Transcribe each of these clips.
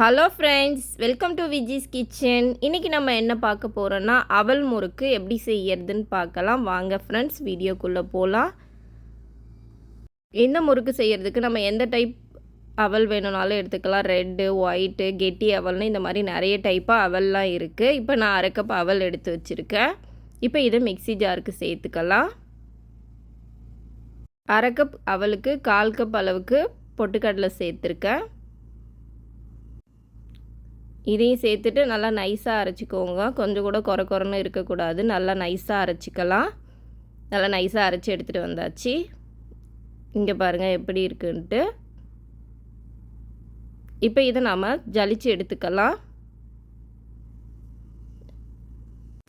Hello friends welcome to Viji's kitchen இன்றைக்கி நம்ம என்ன பார்க்க போகிறோன்னா அவல் முறுக்கு எப்படி செய்யறதுன்னு பார்க்கலாம். வாங்க ஃப்ரெண்ட்ஸ் வீடியோக்குள்ளே போகலாம் இந்த முறுக்கு செய்கிறதுக்கு நம்ம எந்த டைப் அவல் வேணும்னாலும் எடுத்துக்கலாம். ரெட்டு ஒயிட்டு கெட்டி அவல்னு இந்த மாதிரி நிறைய டைப்பாக அவல்லாம் இருக்குது இப்போ நான் அரை கப் அவல் எடுத்து வச்சுருக்கேன். இப்போ இதை மிக்ஸி ஜாருக்கு சேர்த்துக்கலாம். அரை கப் அவலுக்கு கால் கப் அளவுக்கு பொட்டுக்கடலை சேர்த்துருக்கேன். இதையும் சேர்த்துட்டு நல்லா நைஸாக அரைச்சிக்கோங்க. கொஞ்சம் கூட குறை குறைன்னு இருக்கக்கூடாது. நல்லா நைஸாக அரைச்சிக்கலாம். நல்லா நைஸாக அரைச்சி எடுத்துகிட்டு வந்தாச்சு. இங்கே பாருங்கள் எப்படி இருக்குன்ட்டு. இப்போ இதை நாம் ஜலிச்சு எடுத்துக்கலாம்.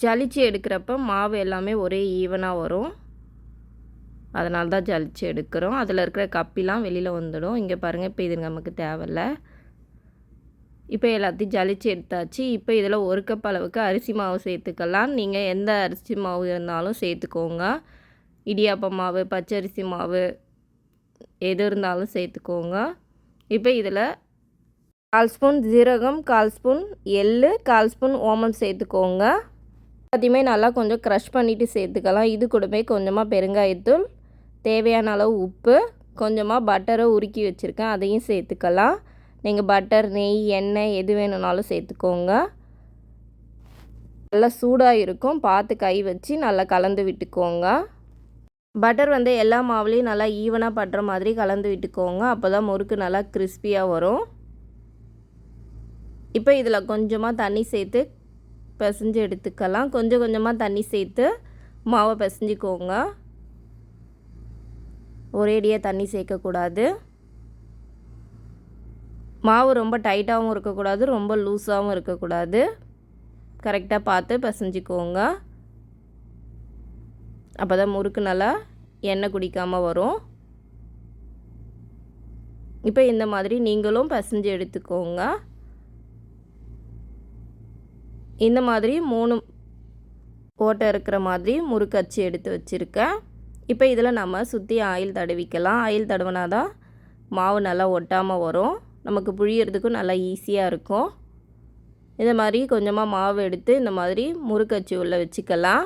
ஜலிச்சு எடுக்கிறப்ப மாவு எல்லாமே ஒரே ஈவனாக வரும். அதனால தான் ஜலிச்சு எடுக்கிறோம். அதில் இருக்கிற கப்பிலாம் வெளியில் வந்துடும். இங்கே பாருங்கள் இப்போ இது நமக்கு தேவையில்லை. இப்போ எல்லாத்தையும் ஜலிச்சு எடுத்தாச்சு. இப்போ இதில் ஒரு கப் அளவுக்கு அரிசி மாவு சேர்த்துக்கலாம். நீங்கள் எந்த அரிசி மாவு இருந்தாலும் சேர்த்துக்கோங்க. இடியாப்ப மாவு பச்சரிசி மாவு எது இருந்தாலும் சேர்த்துக்கோங்க. இப்போ இதில் கால் ஸ்பூன் ஜீரகம் கால் ஸ்பூன் எள் கால் ஸ்பூன் ஓமம் சேர்த்துக்கோங்க. எல்லாத்தையுமே நல்லா கொஞ்சம் க்ரஷ் பண்ணிவிட்டு சேர்த்துக்கலாம். இது கூடவே கொஞ்சமாக பெருங்காயத்தூள் தேவையான அளவு உப்பு கொஞ்சமாக பட்டரை உருக்கி வச்சுருக்கேன். அதையும் சேர்த்துக்கலாம். நீங்கள் பட்டர் நெய் எண்ணெய் எது வேணும்னாலும் சேர்த்துக்கோங்க. நல்லா சூடாக இருக்கும் பார்த்து கை வச்சு நல்லா கலந்து விட்டுக்கோங்க. பட்டர் வந்து எல்லா மாவுலேயும் நல்லா ஈவனாக படுற மாதிரி கலந்து விட்டுக்கோங்க. அப்போ தான் முறுக்கு நல்லா கிறிஸ்பியாக வரும். இப்போ இதில் கொஞ்சமாக தண்ணி சேர்த்து பிசைஞ்சு எடுத்துக்கலாம். கொஞ்சம் கொஞ்சமாக தண்ணி சேர்த்து மாவை பிசைஞ்சிக்கோங்க. ஒரேடியாக தண்ணி சேர்க்கக்கூடாது. மாவு ரொம்ப டைட்டாகவும் இருக்கக்கூடாது ரொம்ப லூஸாகவும் இருக்கக்கூடாது. கரெக்டாக பார்த்து பிசைஞ்சிக்கோங்க. அப்போ தான் முறுக்கு நல்லா எண்ணெய் குடிக்காமல் வரும். இப்போ இந்த மாதிரி நீங்களும் பிசைஞ்சு எடுத்துக்கோங்க. இந்த மாதிரி மூணு ஓட்டை இருக்கிற மாதிரி முறுக்கு அச்சு எடுத்து வச்சுருக்கேன். இப்போ இதில் நம்ம சுற்றி ஆயில் தடவிக்கலாம். ஆயில் தடவினாதான் மாவு நல்லா ஒட்டாமல் வரும். நமக்கு புழியறதுக்கும் நல்லா ஈஸியாக இருக்கும். இந்த மாதிரி கொஞ்சமாக மாவு எடுத்து இந்த மாதிரி முறுக்கச்சி உள்ளே வச்சுக்கலாம்.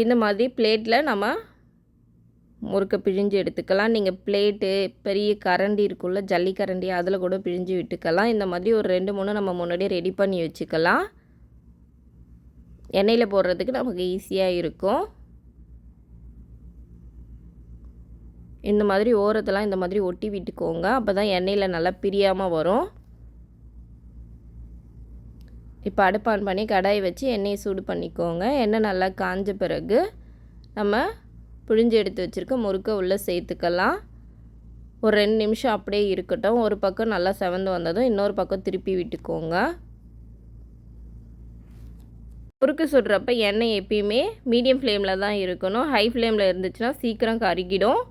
இந்த மாதிரி பிளேட்டில் நம்ம முறுக்கை பிழிஞ்சு எடுத்துக்கலாம். நீங்கள் பிளேட்டு பெரிய கரண்டி இருக்குள்ள ஜல்லி கரண்டி அதில் கூட பிழிஞ்சு விட்டுக்கலாம். இந்த மாதிரி ஒரு ரெண்டு மூணு நம்ம முன்னாடியே ரெடி பண்ணி வச்சுக்கலாம். எண்ணெயில் போடுறதுக்கு நமக்கு ஈஸியாக இருக்கும். இந்த மாதிரி ஓரத்தெல்லாம் இந்த மாதிரி ஒட்டி விட்டுக்கோங்க. அப்போ தான் எண்ணெயில் நல்லா பிரியாமல் வரும். இப்போ அடுப்பான் பண்ணி கடாய் வச்சு எண்ணெயை சூடு பண்ணிக்கோங்க. எண்ணெய் நல்லா காஞ்ச பிறகு நம்ம புழிஞ்சு எடுத்து வச்சுருக்க முறுக்கை உள்ளே சேர்த்துக்கலாம். ஒரு ரெண்டு நிமிஷம் அப்படியே இருக்கட்டும். ஒரு பக்கம் நல்லா செவந்து வந்ததும் இன்னொரு பக்கம் திருப்பி விட்டுக்கோங்க. முறுக்கு சுடுறப்ப எண்ணெய் எப்பயுமே மீடியம் ஃப்ளேமில் தான் இருக்கணும். ஹை ஃப்ளேமில் இருந்துச்சுன்னா சீக்கிரம் கருகிடும்.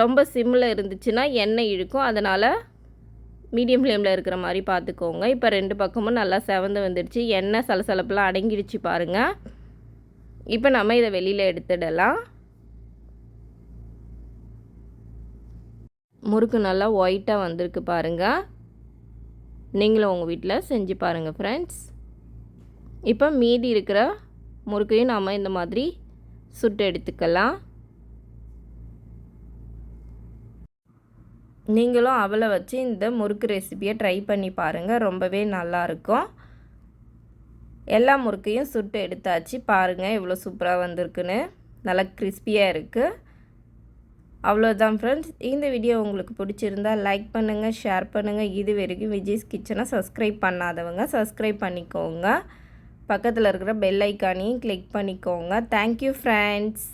ரொம்ப சிம்மில் இருந்துச்சுன்னா எண்ணெய் இழுக்கும். அதனால் மீடியம் ஃப்ளேமில் இருக்கிற மாதிரி பார்த்துக்கோங்க. இப்போ ரெண்டு பக்கமும் நல்லா செவந்து வந்துடுச்சு. எண்ணெய் சலசலப்பெல்லாம் அடங்கிடுச்சு பாருங்கள் இப்போ நம்ம இதை வெளியில் எடுத்துடலாம். முறுக்கு நல்லா ஒயிட்டாக வந்திருக்கு பாருங்கள் நீங்களும் உங்கள் வீட்டில் செஞ்சு பாருங்கள் ஃப்ரெண்ட்ஸ் இப்போ மீதி இருக்கிற முறுக்கையும் நாம் இந்த மாதிரி சுட்டு எடுத்துக்கலாம். நீங்களும் அவளை வச்சு இந்த முறுக்கு ரெசிப்பியை ட்ரை பண்ணி பாருங்கள் ரொம்பவே நல்லாயிருக்கும் எல்லா முறுக்கையும் சுட்டு எடுத்தாச்சு. பாருங்கள் இவ்வளோ சூப்பராக வந்திருக்குன்னு. நல்லா கிறிஸ்பியாக இருக்குது அவ்வளோதான் ஃப்ரெண்ட்ஸ் இந்த வீடியோ உங்களுக்கு பிடிச்சிருந்தால் லைக் பண்ணுங்கள் ஷேர் பண்ணுங்கள் இது வரைக்கும் விஜய்ஸ் கிச்சனை சப்ஸ்கிரைப் பண்ணாதவங்க சப்ஸ்கிரைப் பண்ணிக்கோங்க. பக்கத்தில் இருக்கிற பெல் ஐக்கானையும் கிளிக் பண்ணிக்கோங்க. Thank you friends